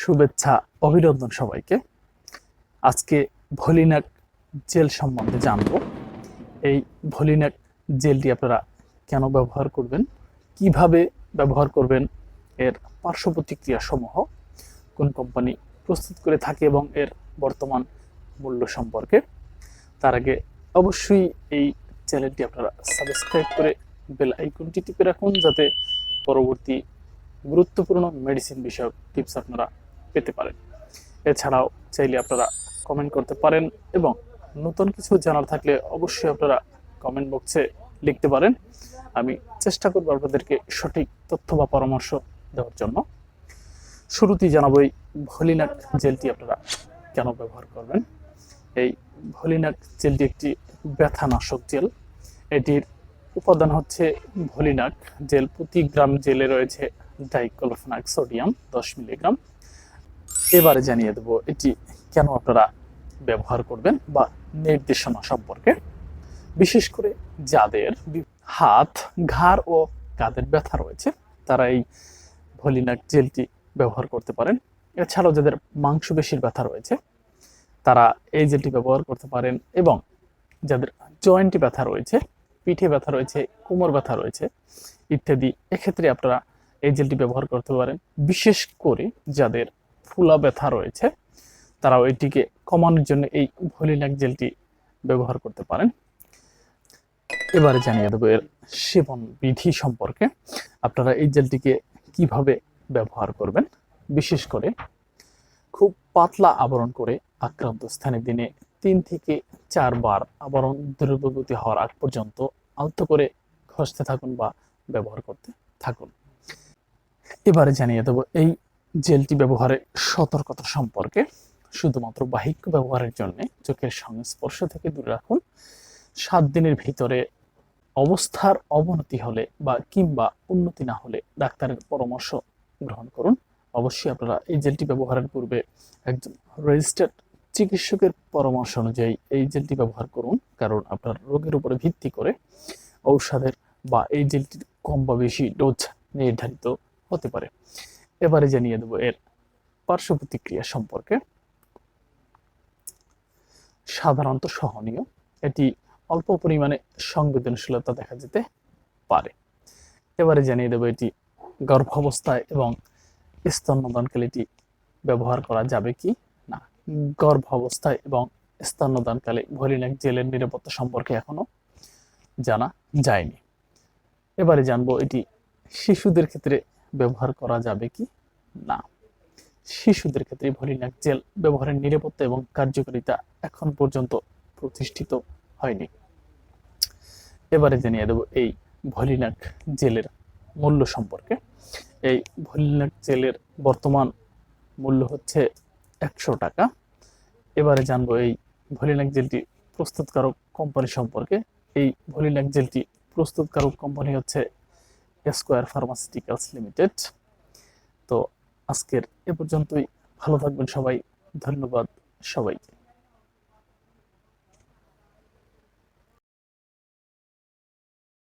শুভেচ্ছা, অভিনন্দন সবাইকে। আজকে ভলিনাক জেল সম্বন্ধে জানব। এই ভলিনাক জেলটি আপনারা কেন ব্যবহার করবেন? কীভাবে ব্যবহার করবেন? এর পার্শ্ব প্রতিক্রিয়া সমূহ কোন কোম্পানি প্রস্তুত করে থাকে এবং এর বর্তমান মূল্য সম্পর্কে। তার আগে অবশ্যই এই চ্যানেলটি আপনারা সাবস্ক্রাইব করে বেল আইকনটি টিপে রাখুন, যাতে পরবর্তী গুরুত্বপূর্ণ মেডিসিন বিষয়ক টিপস আপনারা পেতে পারেন। এছাড়াও চাইলে আপনারা কমেন্ট করতে পারেন এবং নতুন কিছু জানার থাকলে অবশ্যই আপনারা কমেন্ট বক্সে লিখতে পারেন। আমি চেষ্টা করব আপনাদেরকে সঠিক তথ্য বা পরামর্শ দেওয়ার জন্য। শুরুতেই জানাব এই ভলিনাক জেলটি আপনারা কেন ব্যবহার করবেন? এই ভলিনাক জেলটি একটি ব্যথানাশক জেল। এটির উপাদান হচ্ছে ভলিনাক জেল। প্রতি গ্রাম জেলে রয়েছে ডাইক্লোফেনাক সোডিয়াম দশ মিলিগ্রাম। এবারে জানিয়ে দেবো এটি কেন আপনারা ব্যবহার করবেন বা নির্দেশনা সম্পর্কে। বিশেষ করে যাদের হাত, ঘাড় ও কাঁধের ব্যথা রয়েছে, তারা এই ভলিনাক জেলটি ব্যবহার করতে পারেন। এছাড়াও যাদের মাংসপেশির ব্যথা রয়েছে, তারা এই জেলটি ব্যবহার করতে পারেন এবং যাদের জয়েন্টে ব্যথা রয়েছে, পিঠে ব্যথা রয়েছে, কোমর ব্যথা রয়েছে ইত্যাদি, এক্ষেত্রে আপনারা এই জেলটি ব্যবহার করতে পারেন। বিশেষ করে যাদের ফুলা ব্যথা রয়েছে, তারাও এটিকে কমানোর জন্য এই ভলিনাক জেলটি ব্যবহার করতে পারেন। এবারে জানিয়ে দেবো এর সেবন বিধি সম্পর্কে। আপনারা এই জেলটিকে কীভাবে ব্যবহার করবেন? বিশেষ করে খুব পাতলা আবরণ করে আক্রান্ত স্থানে দিনে তিন থেকে চারবার আবরণ দ্রব্যগতি হওয়ার আগ পর্যন্ত আলতো করে ঘষতে থাকুন বা ব্যবহার করতে থাকুন। এবারে জানিয়ে দেবো এই জেলটি ব্যবহারের সতর্কতা সম্পর্কে শুধুমাত্র বাহিক্য ব্যবহারের জন্য চোখের সংস্পর্শ থেকে দূরে রাখুন। সাত দিনের ভিতরে অবস্থার অবনতি হলে বা কিংবা উন্নতি না হলে ডাক্তারের পরামর্শ গ্রহণ করুন। অবশ্যই আপনারা এই জেলটি ব্যবহারের পূর্বে একজন রেজিস্টার্ড চিকিৎসকের পরামর্শ অনুযায়ী এই জেলটি ব্যবহার করুন, কারণ আপনার রোগের উপরে ভিত্তি করে ঔষধের বা এই জেলটির কম বা বেশি ডোজ নির্ধারিত হতে পারে। এবারে জানিয়ে দেবো এর পার্শ্ব প্রতিক্রিয়া সম্পর্কে। সাধারণত সহনীয়। এটি অল্প পরিমাণে সংবেদনশীলতা দেখা যেতে পারে। এবারে জানিয়ে দেবো এটি গর্ভাবস্থায় এবং স্তন্যদানকালে এটি ব্যবহার করা যাবে কি না। গর্ভাবস্থায় এবং স্তন্যদানকালে ভলিনাক জেলের নিরাপত্তা সম্পর্কে এখনও জানা যায়নি। এবারে জানব এটি শিশুদের ক্ষেত্রে ব্যবহার করা যাবে কি? না। শিশুদের ক্ষেত্রে ভলিনাক জেল ব্যবহারের নিরাপত্তা এবং কার্যকারিতা এখন পর্যন্ত প্রতিষ্ঠিত হয়নি। এবারে জানিয়ে দেবো এই ভলিনাক জেলের মূল্য সম্পর্কে। এই ভলিনাক জেলের বর্তমান মূল্য হচ্ছে একশো টাকা। এবারে জানব এই ভলিনাক জেলটি প্রস্তুতকারক কোম্পানি সম্পর্কে। এই ভলিনাক জেলটি প্রস্তুতকারক কোম্পানি হচ্ছে স্কোয়ার ফার্মাসিউটিক্যালস লিমিটেড। তো আজকের এ পর্যন্তই। ভালো থাকবেন সবাই। ধন্যবাদ সবাইকে।